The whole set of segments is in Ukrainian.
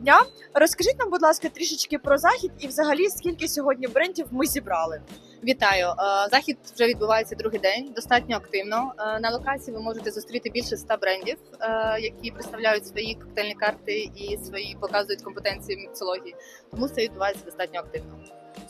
дня. Розкажіть нам, будь ласка, трішечки про захід і взагалі скільки сьогодні брендів ми зібрали. Вітаю! Е, Захід вже відбувається другий день, достатньо активно. Е, На локації ви можете зустріти більше ста брендів, е, які представляють свої коктейльні карти і свої показують компетенції міксології. Тому це відбувається достатньо активно.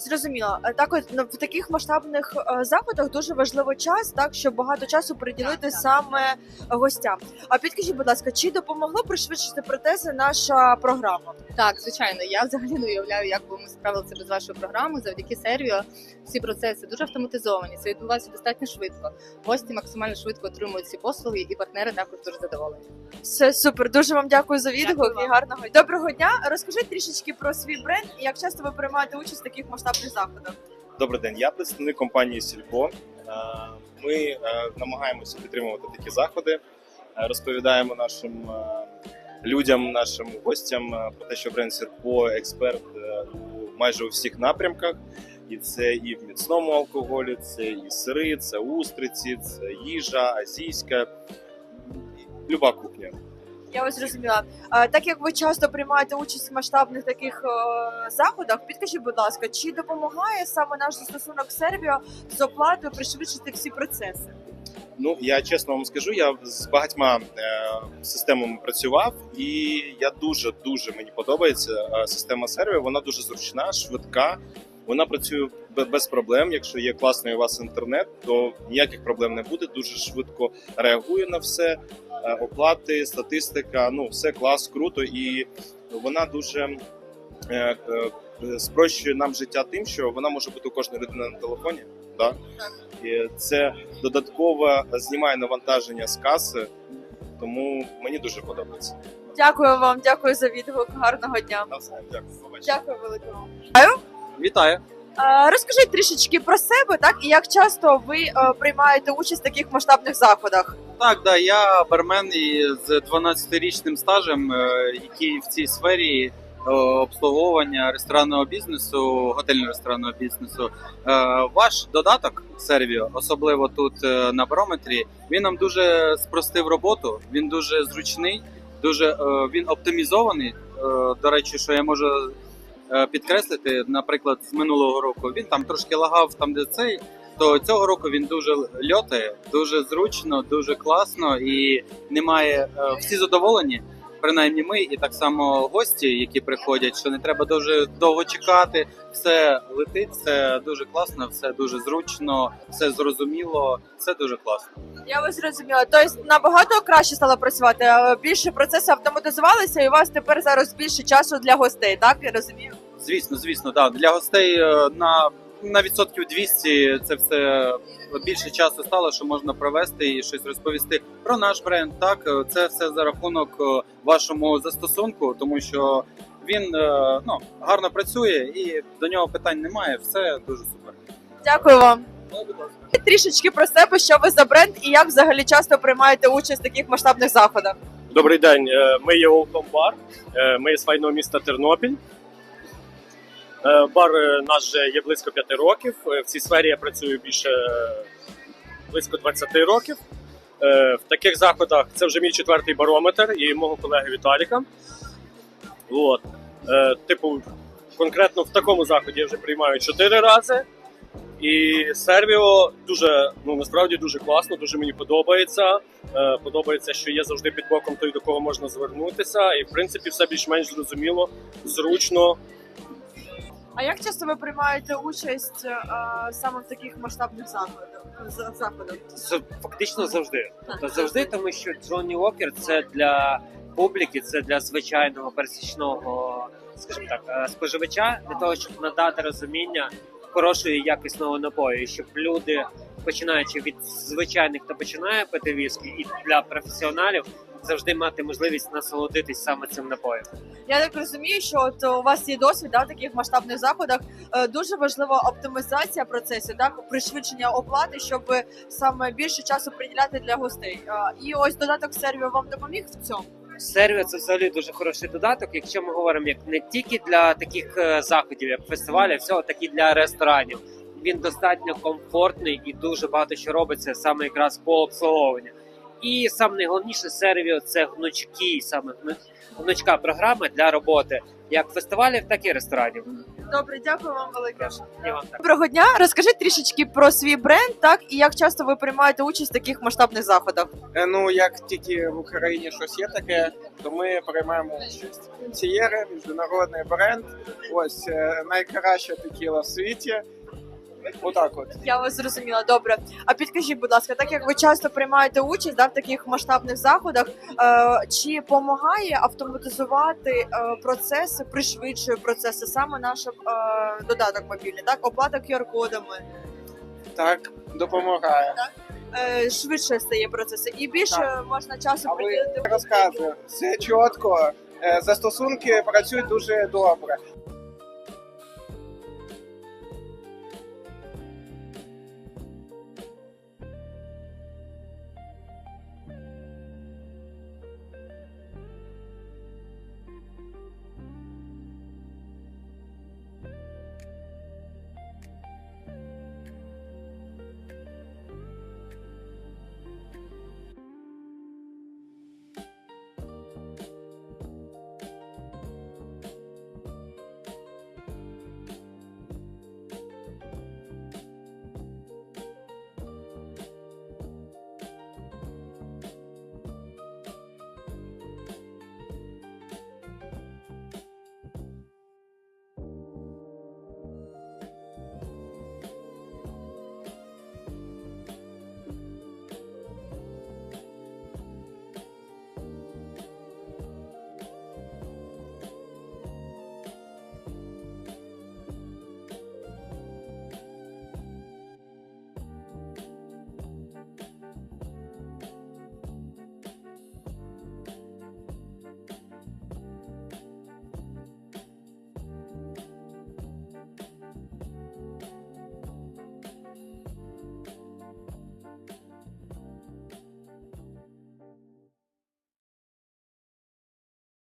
Зрозуміло. Е, Так, от ну, в таких масштабних е, заходах дуже важливо час, так щоб багато часу приділити Так, так. саме гостям. А підкажіть, будь ласка, чи допомогло пришвидшити протези наша програма? Так, звичайно, я взагалі не уявляю, як би ми справилися без вашої програми. Завдяки сервіо всі процеси дуже автоматизовані. Це відбувається достатньо швидко. Гості максимально швидко отримують ці послуги, і партнери також дуже задоволені. Все супер. Дуже вам дякую за відгук Дякую і гарного. Доброго дня. Розкажіть трішечки про свій бренд і як часто ви приймаєте участь в таких масштабних заходах. Добрий день, я представник компанії Сільпо. Е, Ми е, намагаємося підтримувати такі заходи, е, розповідаємо нашим людям, нашим гостям про те, що бренд Сільпо експерт у майже у всіх напрямках. І це і в міцному алкоголі, це і сири, це устриці, це їжа, азійська, люба кухня. Я вас зрозуміла. Так як ви часто приймаєте участь в масштабних таких е, заходах, підкажіть, будь ласка, чи допомагає саме наш застосунок Сервіо з оплатою пришвидшити всі процеси? Ну я чесно вам скажу, я з багатьма е, системами працював, і я дуже дуже мені подобається е, система сервіо. Вона дуже зручна, швидка. Вона працює без проблем. Якщо є класний у вас інтернет, то ніяких проблем не буде. Дуже швидко реагує на все. Е, оплати, статистика. Ну все клас, круто, і вона дуже е, е, спрощує нам життя тим, що вона може бути у кожної людини на телефоні. Да? І це додатково знімає навантаження з каси, тому мені дуже подобається. Дякую вам, дякую за відгук. Гарного дня. Дякую. Дякую велике вам. Вітаю. Е, розкажіть трішечки про себе, так і як часто ви е, приймаєте участь в таких масштабних заходах? Так, да, я бармен з 12-річним стажем, е, який в цій сфері обслуговування ресторанного бізнесу, готельно-ресторанного бізнесу. Е, Ваш додаток Сервіо, особливо тут на барометрі, він нам дуже спростив роботу. Він дуже зручний, дуже він оптимізований. До речі, що я можу підкреслити, наприклад, з минулого року він там трошки лагав, там де цей. То цього року він дуже льотає, дуже зручно, дуже класно і немає е, всі задоволені. Принаймні ми, і так само гості, які приходять, що не треба дуже довго чекати. Все летить, все дуже класно, все дуже зручно, все зрозуміло, все дуже класно. Я вас зрозуміла. Тобто набагато краще стало працювати. Більше процеси автоматизувалися, і у вас тепер зараз більше часу для гостей. Так я розумію. Звісно, звісно, да. Для гостей е, на, на відсотків 200 це все більше часу стало, що можна провести і щось розповісти про наш бренд. Так, е, це все за рахунок е, вашому застосунку, тому що він ну, гарно працює і до нього питань немає. Все дуже супер. Дякую вам. Ну. Трішечки про себе, що ви за бренд і як взагалі часто приймаєте участь в таких масштабних заходах. Добрий день. Ми є. Е, Ми є з файного міста Тернопіль. Е, Бар е, наш вже є близько п'яти років. Е, В цій сфері я працюю більше близько 20 років. В таких заходах це вже мій четвертий барометр і мого колеги Віталіка. От. Типу, конкретно в такому заході я вже приймаю чотири рази. І сервіо дуже, ну насправді дуже класно, дуже мені подобається. Е, подобається, що є завжди під боком той, до кого можна звернутися, і в принципі все більш-менш зрозуміло, зручно. А як часто ви приймаєте участь е, саме в таких масштабних заходах? за- заходах? З- Фактично завжди. Тобто завжди, тому що Джонні Уокер це для публіки, це для звичайного пересічного, скажімо так, е, споживача, для того, щоб надати розуміння хорошої якісного напою, і щоб люди, починаючи від звичайних, хто починає пити віскі, і для професіоналів завжди мати можливість насолодитись саме цим напоєм. Я так розумію, що от у вас є досвід да, в таких масштабних заходах. Е, Дуже важлива оптимізація процесу, так пришвидшення оплати, щоб саме більше часу приділяти для гостей. Е, І ось додаток сервіо вам допоміг в цьому. Сервіо це взагалі дуже хороший додаток, якщо ми говоримо як не тільки для таких е, заходів, як фестивалів, всього так і для ресторанів. Він достатньо комфортний і дуже багато що робиться саме якраз по обслуговуванню. І саме найголовніше сервіо це гнучкі, саме гнучка програма для роботи як фестивалів, так і ресторанів. Добре, дякую вам велике. Вам. Доброго дня. Розкажіть трішечки про свій бренд, так і як часто ви приймаєте участь в таких масштабних заходах. Е, Ну, як тільки в Україні щось є таке, то ми приймаємо участь. Сієре, міжнародний бренд, ось е, найкраща текіла в світі. Отак от. Я вас зрозуміла. Добре. А підкажіть, будь ласка, так як ви часто приймаєте участь да, в таких масштабних заходах, е, чи допомагає автоматизувати е, процеси, пришвидшує процеси саме наш е, додаток мобільний, так оплата QR-кодами, Так, допомагає. е, швидше стає процеси, і більше можна часу А ви приділити. Розказую, все чітко. Е, Застосунки працюють дуже добре.